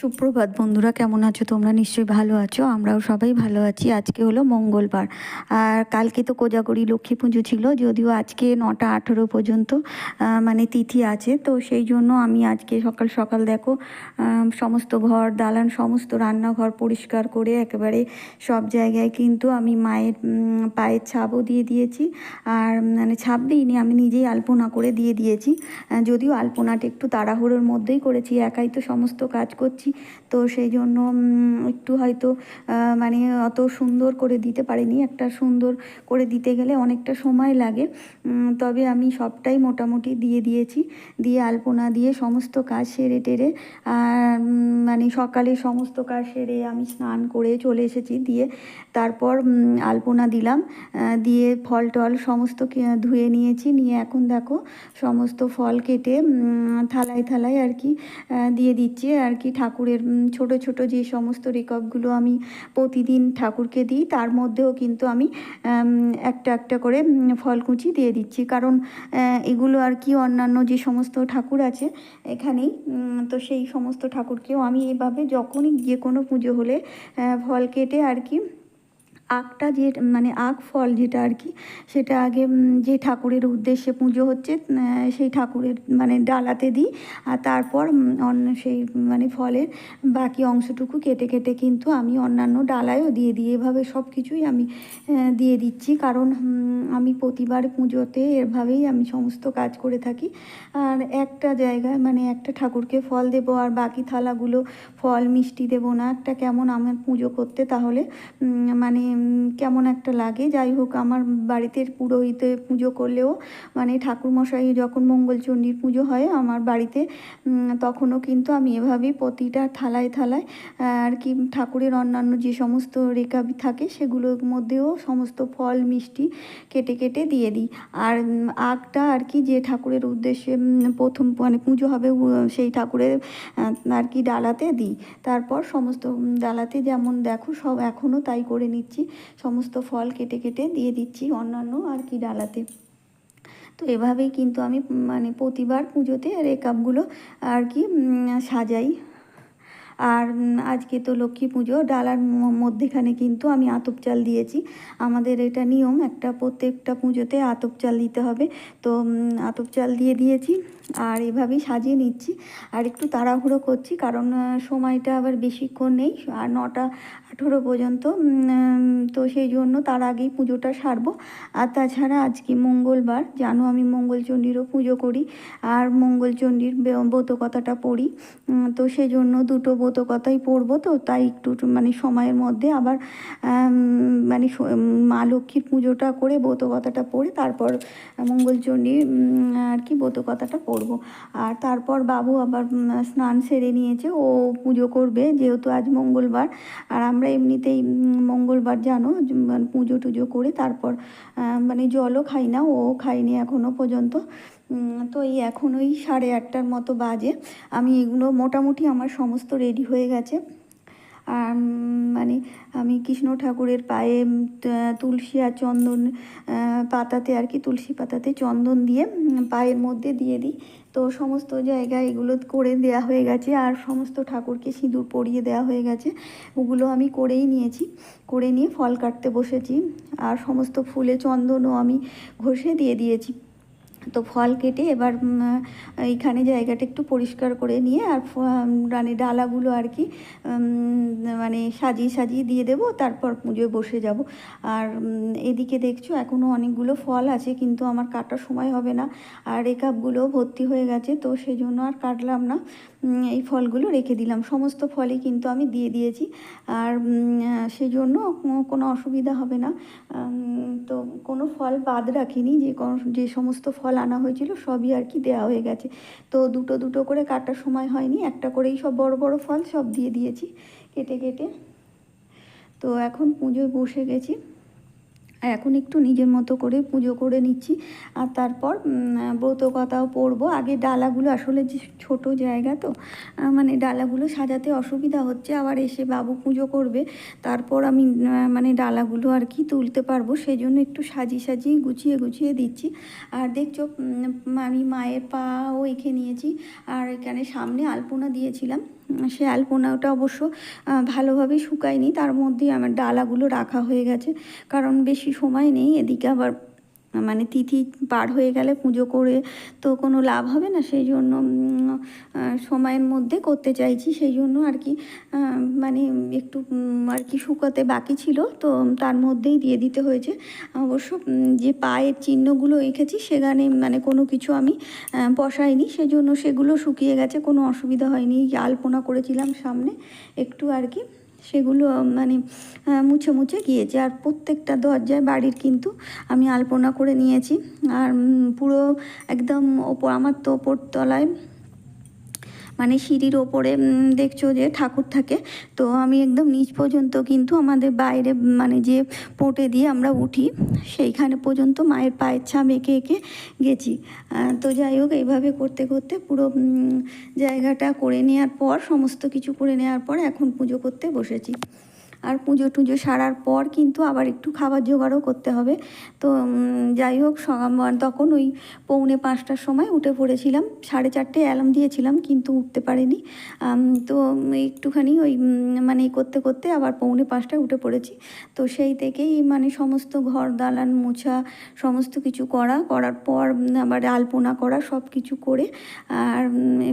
সুপ্রভাত বন্ধুরা, কেমন আছো তোমরা? নিশ্চয়ই ভালো আছো, আমরাও সবাই ভালো আছি। আজকে হলো মঙ্গলবার। আর কালকে তো কোজাগরি লক্ষ্মী পুজো ছিল, যদিও আজকে নটা আঠেরো পর্যন্ত মানে তিথি আছে। তো সেই জন্য আমি আজকে সকাল সকাল দেখো সমস্ত ঘর, দালান, সমস্ত রান্নাঘর পরিষ্কার করে একেবারে সব জায়গায় কিন্তু আমি মায়ের পায়ের ছাপও দিয়ে দিয়েছি। আর মানে ছাপ দিইনি, আমি নিজেই আলপনা করে দিয়ে দিয়েছি। যদিও আলপনাটা একটু তাড়াহুড়োর মধ্যেই করেছি, একাই তো সমস্ত কাজ করছি। তো সেই জন্য একটু হয়তো মানে অত সুন্দর করে দিতে পারিনি। একটা সুন্দর করে দিতে গেলে অনেকটা সময় লাগে। তবে আমি সবটাই মোটামুটি দিয়ে দিয়েছি। দিয়ে আলপনা দিয়ে সমস্ত কাজ সেরে টেরে, আর মানে সকালে সমস্ত কাজ সেরে আমি স্নান করে চলে এসেছি। দিয়ে তারপর আলপনা দিলাম। দিয়ে ফল টল সমস্ত ধুয়ে নিয়েছি। নিয়ে এখন দেখো, সমস্ত ফল কেটে থালায় থালায় আর কি দিয়ে দিচ্ছি। আর কি ঠাকুরের ছোট ছোট যে সমস্ত রেকপগুলো আমি প্রতিদিন ঠাকুরকে দিই, তার মধ্যেও কিন্তু আমি একটা একটা করে ফলকুচি দিয়ে দিচ্ছি। কারণ এগুলো আর কি অন্যান্য যে সমস্ত ঠাকুর আছে এখানেই তো সেই সমস্ত ঠাকুরকেও আমি এভাবে যখনই যে কোনো পুজো হলে ফল কেটে আর কি আখটা যে মানে আখ ফল যেটা আর কি, সেটা আগে যে ঠাকুরের উদ্দেশ্যে পুজো হচ্ছে সেই ঠাকুরের মানে ডালাতে দিই, আর তারপর অন্য সেই মানে ফলের বাকি অংশটুকু কেটে কেটে কিন্তু আমি অন্যান্য ডালায়ও দিয়ে দিই। এভাবে সব কিছুই আমি দিয়ে দিচ্ছি। কারণ আমি প্রতিবার পুজোতে এভাবেই আমি সমস্ত কাজ করে থাকি। আর একটা জায়গায় মানে একটা ঠাকুরকে ফল দেবো আর বাকি থালাগুলো ফল মিষ্টি দেবো না, একটা কেমন আমার পুজো করতে, তাহলে মানে কেমন একটা লাগে। যাই হোক, আমার বাড়িতে পুরোহিতে পুজো করলেও মানে ঠাকুরমশাই যখন মঙ্গলচণ্ডীর পুজো হয় আমার বাড়িতে তখনও কিন্তু আমি এভাবেই প্রতিটা থালায় থালায়, আর কি ঠাকুরের অন্যান্য যে সমস্ত রেখা থাকে সেগুলোর মধ্যেও সমস্ত ফল, মিষ্টি কেটে কেটে দিয়ে দিই। আর আগটা আর কি যে ঠাকুরের উদ্দেশ্যে প্রথম মানে পুজো হবে সেই ঠাকুরের আর কি ডালাতে দিই। তারপর সমস্ত ডালাতে যেমন দেখো সব এখনও তাই করে নিচ্ছি। সমস্ত ফল কেটে কেটে দিয়ে দিচ্ছি অন্যান্য আর কি ডালাতে। তো এভাবেই কিন্তু আমি মানে প্রতিবার পুজোতে রেকাপগুলো আর কি সাজাই। আর আজকে তো লক্ষ্মী পুজো ডালার মধ্যেখানে কিন্তু আমি আতপ চাল দিয়েছি। আমাদের এটা নিয়ম, একটা প্রত্যেকটা পুজোতে আতপ চাল দিতে হবে। তো আতপ চাল দিয়ে দিয়েছি আর এভাবেই সাজিয়ে নিচ্ছি। আর একটু তাড়াহুড়ো করছি কারণ সময়টা আবার বেশিক্ষণ নেই, আর নটা আঠেরো পর্যন্ত তো সেই জন্য তার আগেই পুজোটা সারবো। আর তাছাড়া আজকে মঙ্গলবার, জানো আমি মঙ্গলচণ্ডীরও পুজো করি, আর মঙ্গলচণ্ডীর ব্রতকথাটা পড়ি তো সেই জন্য দুটো ব্রতকথাই পড়ব তো, তাই একটু মানে সময়ের মধ্যে আবার মানে মা লক্ষ্মীর পুজোটা করে ব্রতকথাটা পড়ে তারপর মঙ্গলচণ্ডী আর কি ব্রতকথাটা পড়ব। আর তারপর বাবু আবার স্নান সেরে নিয়েছে, ও পুজো করবে যেহেতু আজ মঙ্গলবার। আর আমরা এমনিতেই মঙ্গলবার জানো মানে পুজো টুজো করে তারপর মানে জলও খাই না, ও খাইনি এখনও পর্যন্ত। তো এই এখন ওই সাড়ে আটটার মতো বাজে। আমি এগুলো মোটামুটি আমার সমস্ত রেডি হয়ে গেছে। আর মানে আমি কৃষ্ণ ঠাকুরের পায়ে তুলসী আর চন্দন পাতাতে আর কি তুলসী পাতাতে চন্দন দিয়ে পায়ের মধ্যে দিয়ে দিই। তো সমস্ত জায়গায় এগুলো করে দেয়া হয়ে গেছে। আর সমস্ত ঠাকুরকে সিঁদুর পরিয়ে দেওয়া হয়ে গেছে। ওগুলো আমি করেই নিয়েছি। করে নিয়ে ফল কাটতে বসেছি। আর সমস্ত ফুলে চন্দনও আমি ঘষে দিয়ে দিয়েছি। তো ফল কেটে এবার এইখানে জায়গাটা একটু পরিষ্কার করে নিয়ে আর মানে ডালাগুলো আর কি মানে সাজিয়ে সাজিয়ে দিয়ে দেবো, তারপর পুজোয় বসে যাব। আর এদিকে দেখছ এখনও অনেকগুলো ফল আছে, কিন্তু আমার কাটার সময় হবে না আর এই কাপগুলোও ভর্তি হয়ে গেছে, তো সেই জন্য আর কাটলাম না। এই ফলগুলো রেখে দিলাম। সমস্ত ফলই কিন্তু আমি দিয়ে দিয়েছি। আর সেই জন্য কোনো অসুবিধা হবে না। তো কোনো ফল বাদ রাখিনি, যে কোনো- যে সমস্ত ফল আনা হয়েছিল, সবই আর কি দেওয়া হয়ে গেছে। তো দুটো দুটো করে কাটার সময় হয়নি, একটা করেই সব বড় বড় ফল সব দিয়ে দিয়েছি, কেটে কেটে। তো এখন পুজোয় বসে গেছি। এখন একটু নিজের মতো করে পুজো করে নিচ্ছি। আর তারপর ব্রত কথাও পড়ব। আগে ডালাগুলো আসলে যে ছোট জায়গা তো মানে ডালাগুলো সাজাতে অসুবিধা হচ্ছে। আবার এসে বাবু পুজো করবে। তারপর আমি মানে ডালাগুলো আর কি তুলতে পারব। সেই জন্য একটু সাজিয়ে সাজিয়ে গুছিয়ে গুছিয়ে দিচ্ছি। আর দেখছ আমি মায়ের পাও এঁকে নিয়েছি। আর এখানে সামনে আলপনা দিয়েছিলাম। সে আলপনাটা অবশ্য ভালোভাবে শুকায়নি। তার মধ্যেই আমার ডালাগুলো রাখা হয়ে গেছে। কারণ বেশি সময় নেই, এদিকে আবার মানে তিথি পার হয়ে গেলে পুজো করে তো কোনো লাভ হবে না? সেই জন্য সময়ের মধ্যে করতে চাইছি। সেই জন্য আর কি মানে একটু আর কি শুকাতে বাকি ছিল। তো তার মধ্যেই দিয়ে দিতে হয়েছে। অবশ্য যে পায়ের চিহ্নগুলো এঁকেছি, সেখানে মানে কোনো কিছু আমি বসাইনি। সেজন্য সেগুলো শুকিয়ে গেছে। কোনো অসুবিধা হয়নি। আলপনা করেছিলাম সামনে। একটু আর কি সেগুলো মানে মুছে মুছে গিয়েছে। আর প্রত্যেকটা দরজায় বাড়ির কিন্তু আমি আলপনা করে নিয়েছি। আর পুরো একদম ওপর, আমার তো ওপর তলায় মানে সিঁড়ির ওপরে দেখছ যে ঠাকুর থাকে। তো আমি একদম নিচ পর্যন্ত কিন্তু আমাদের বাইরে মানে যে পোটে দিয়ে আমরা উঠি, সেইখানে পর্যন্ত মায়ের পায়ের ছাপ এঁকে এঁকে গেছি। তো যাই হোক, এইভাবে করতে করতে পুরো জায়গাটা করে নেওয়ার পর, সমস্ত কিছু করে নেওয়ার পর এখন পুজো করতে বসেছি। আর পুজো টুজো সারার পর কিন্তু আবার একটু খাবার জোগাড়ও করতে হবে। তো যাই হোক তখন ওই পৌনে পাঁচটার সময় উঠে পড়েছিলাম। সাড়ে চারটে অ্যালার্ম দিয়েছিলাম, কিন্তু উঠতে পারিনি। তো একটুখানি ওই মানে করতে করতে আবার পৌনে পাঁচটায় উঠে পড়েছি। তো সেই থেকেই মানে সমস্ত ঘর দালান মোছা, সমস্ত কিছু করা, করার পর আবার আলপনা করা সব কিছু করে আর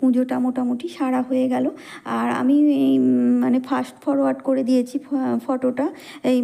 পুজোটা মোটামুটি সারা হয়ে গেল। আর আমি মানে ফাস্ট ফরওয়ার্ড করে দিয়েছি ফটোটা, এই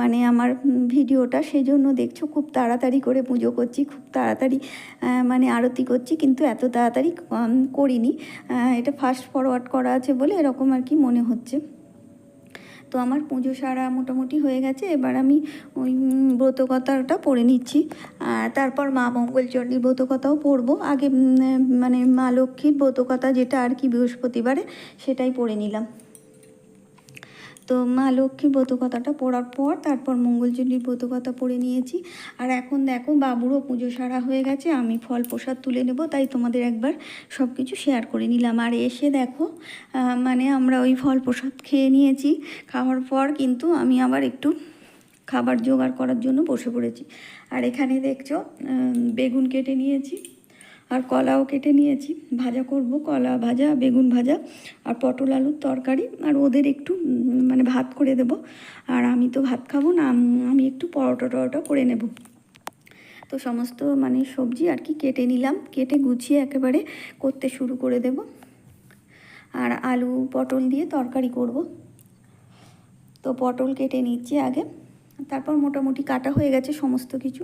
মানে আমার ভিডিওটা, সেই জন্য দেখছ, খুব তাড়াতাড়ি করে পুজো করছি, খুব তাড়াতাড়ি মানে আরতি করছি, কিন্তু এত তাড়াতাড়ি করিনি। এটা ফাস্ট ফরওয়ার্ড করা আছে বলে এরকম আর কি মনে হচ্ছে। তো আমার পুজো সারা মোটামুটি হয়ে গেছে, এবার আমি ওই ব্রতকথাটা পড়ে নিচ্ছি। আর তারপর মা মঙ্গলচণ্ডীর ব্রতকথাও পড়ব। আগে মানে মা লক্ষ্মীর ব্রতকথা যেটা আর কি বৃহস্পতিবারে, সেটাই পড়ে নিলাম। তো মা লক্ষ্মীর ব্রতকথাটা পড়ার পর তারপর মঙ্গলচণ্ডীর ব্রতকথা পড়ে নিয়েছি। আর এখন দেখো বাবুরও পুজো সারা হয়ে গেছে, আমি ফল প্রসাদ তুলে নেব, তাই তোমাদের একবার সব কিছু শেয়ার করে নিলাম। আর এসে দেখো মানে আমরা ওই ফল প্রসাদ খেয়ে নিয়েছি, খাওয়ার পর কিন্তু আমি আবার একটু খাবার জোগাড় করার জন্য বসে পড়েছি। আর এখানে দেখছ বেগুন কেটে নিয়েছি। আর কলাও কেটে নিয়েছি। ভাজা করব কলা ভাজা, বেগুন ভাজা আর পটল আলুর তরকারি। আর ওদের একটু মানে ভাত করে দেব। আর আমি তো ভাত খাব না আমি একটু পরোটা টরোটা করে নেব। তো সমস্ত মানে সবজি আর কি কেটে নিলাম। কেটে গুছিয়ে একেবারে করতে শুরু করে দেব। আর আলু পটল দিয়ে তরকারি করব। তো পটল কেটে নিচ্ছি আগে। তারপর মোটামুটি কাটা হয়ে গেছে সমস্ত কিছু।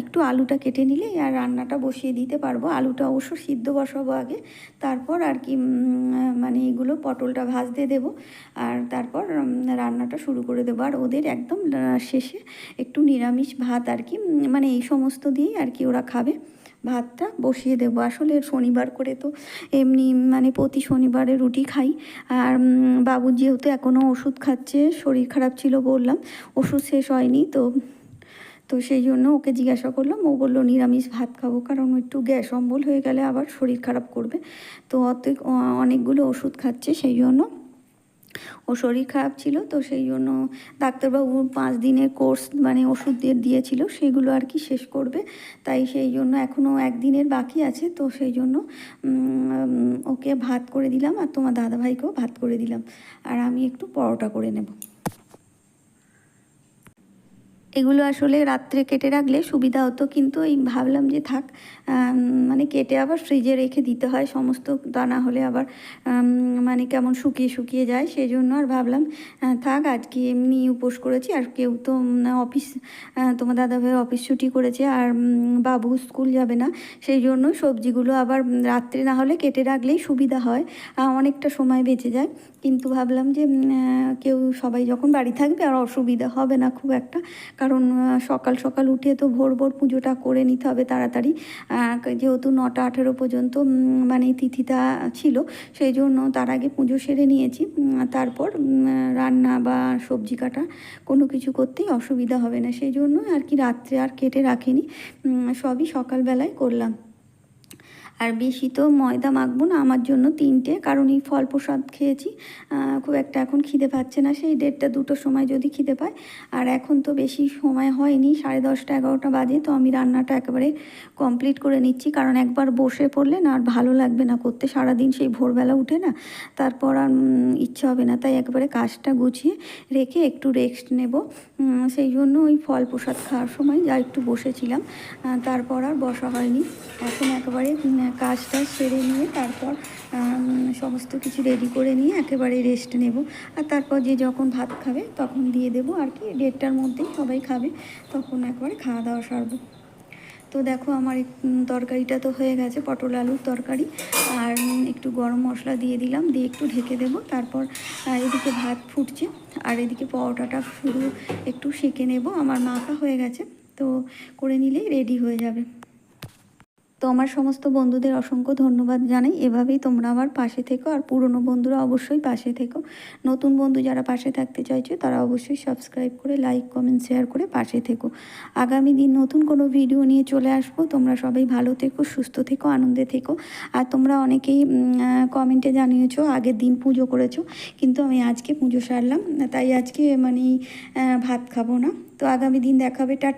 একটু আলুটা কেটে নিলে আর রান্নাটা বসিয়ে দিতে পারব। আলুটা অবশ্য সিদ্ধ বসাবো আগে। তারপর আর কি মানে এগুলো পটলটা ভাজতে দেব। আর তারপর রান্নাটা শুরু করে দেবো। আর ওদের একদম শেষে একটু নিরামিষ ভাত আর কি মানে এই সমস্ত দিয়েই আর কি ওরা খাবে। ভাতটা বসিয়ে দেবো। আসলে শনিবার করে তো এমনি মানে প্রতি শনিবারে রুটি খাই। আর বাবু যেহেতু এখনও ওষুধ খাচ্ছে, শরীর খারাপ ছিল বললাম, ওষুধ শেষ হয়নি তো তো সেই জন্য ওকে জিজ্ঞাসা করলাম। ও বলল, নিরামিষ ভাত খাব, কারণ একটু গ্যাস অম্বল হয়ে গেলে আবার শরীর খারাপ করবে। তো অত অনেকগুলো ওষুধ খাচ্ছে, সেই জন্য ও শরীর খারাপ ছিল, তো সেই জন্য ডাক্তারবাবু পাঁচ দিনের কোর্স মানে ওষুধ দিয়ে দিয়েছিল, সেগুলো আর কি শেষ করবে। তাই সেই জন্য এখনও একদিনের বাকি আছে, তো সেই জন্য ওকে ভাত করে দিলাম আর তোমার দাদাভাইকেও ভাত করে দিলাম। আর আমি একটু পরোটা করে নেব। এগুলো আসলে রাত্রে কেটে রাখলে সুবিধা হতো কিন্তু এই ভাবলাম যে থাক মানে কেটে আবার ফ্রিজে রেখে দিতে হয় সমস্ত দানা হলে আবার মানে কেমন শুকিয়ে শুকিয়ে যায় সেই জন্য আর ভাবলাম থাক আজকে এমনি উপোস করেছি আর কেউ তো অফিস আহ, তোমার দাদাভাই অফিস ছুটি করেছে আর বাবু স্কুল যাবে না সেই জন্য সবজিগুলো আবার রাত্রে না হলে কেটে রাখলেই সুবিধা হয় অনেকটা সময় বেঁচে যায়। কিন্তু ভাবলাম যে কেউ সবাই যখন বাড়ি থাকবে আর অসুবিধা হবে না খুব একটা, কারণ সকাল সকাল উঠে তো ভোর ভোর পুজোটা করে নিতে হবে তাড়াতাড়ি। যেহেতু নটা আঠেরো পর্যন্ত মানে তিথিটা ছিল, সেই জন্য তার আগে পুজো সেরে নিয়েছি। তারপর রান্না বা সবজি কাটা কোনো কিছু করতেই অসুবিধা হবে না। সেই জন্য আর কি রাত্রে আর কেটে রাখিনি। সবই সকালবেলায় করলাম। আর বেশি তো ময়দা মাখবো না, আমার জন্য তিনটে, কারণ এই ফল প্রসাদ খেয়েছি। খুব একটা এখন খিদে পাচ্ছে না, সেই দেড়টা দুটোর সময় যদি খিদে পায়। আর এখন তো বেশি সময় হয়নি, সাড়ে দশটা, এগারোটা বাজে, তো আমি রান্নাটা একেবারে কমপ্লিট করে নিচ্ছি, কারণ একবার বসে পড়লে না আর ভালো লাগবে না করতে, সারাদিন সেই ভোরবেলা উঠে না, তারপর আর ইচ্ছা হবে না, তাই একবারে কাজটা গুছিয়ে রেখে একটু রেস্ট নেব। সেই জন্য ওই ফল প্রসাদ খাওয়ার সময় যা একটু বসেছিলাম তারপর আর বসা হয়নি। এখন একেবারে কাজটা সেরে নিয়ে তারপর সমস্ত কিছু রেডি করে নিয়ে একেবারে রেস্ট নেব। আর তারপর যে যখন ভাত খাবে তখন দিয়ে দেবো আর কি, দেড়টার মধ্যেই সবাই খাবে, তখন একবারে খাওয়া দাওয়া সারবো। তো দেখো আমার তরকারিটা তো হয়ে গেছে, পটল আলুর তরকারি। আর একটু গরম মশলা দিয়ে দিলাম, দিয়ে একটু ঢেকে দেবো, তারপর এদিকে ভাত ফুটছে। আর এদিকে পরোটাটা শুধু একটু সেঁকে নেব, আমার মাখা হয়ে গেছে, তো করে নিলেই রেডি হয়ে যাবে। তো আমার সমস্ত বন্ধুদের অসংখ্য ধন্যবাদ জানাই। এভাবেই তোমরা আমার পাশে থেকো আর পুরনো বন্ধুরা অবশ্যই পাশে থেকো। নতুন বন্ধু যারা পাশে থাকতে চাইছো, তারা অবশ্যই সাবস্ক্রাইব করে লাইক কমেন্ট শেয়ার করে পাশে থেকো। আগামী দিন নতুন কোনো ভিডিও নিয়ে চলে আসব। তোমরা সবাই ভালো থেকো, সুস্থ থেকো, আনন্দে থেকো। আর তোমরা অনেকেই কমেন্টে জানিয়েছো, আগের দিন পুজো করেছ, কিন্তু আমি আজকে পুজো সারলাম। তাই আজকে মানে ভাত খাব না। তো আগামী দিন দেখাবে, টাটা।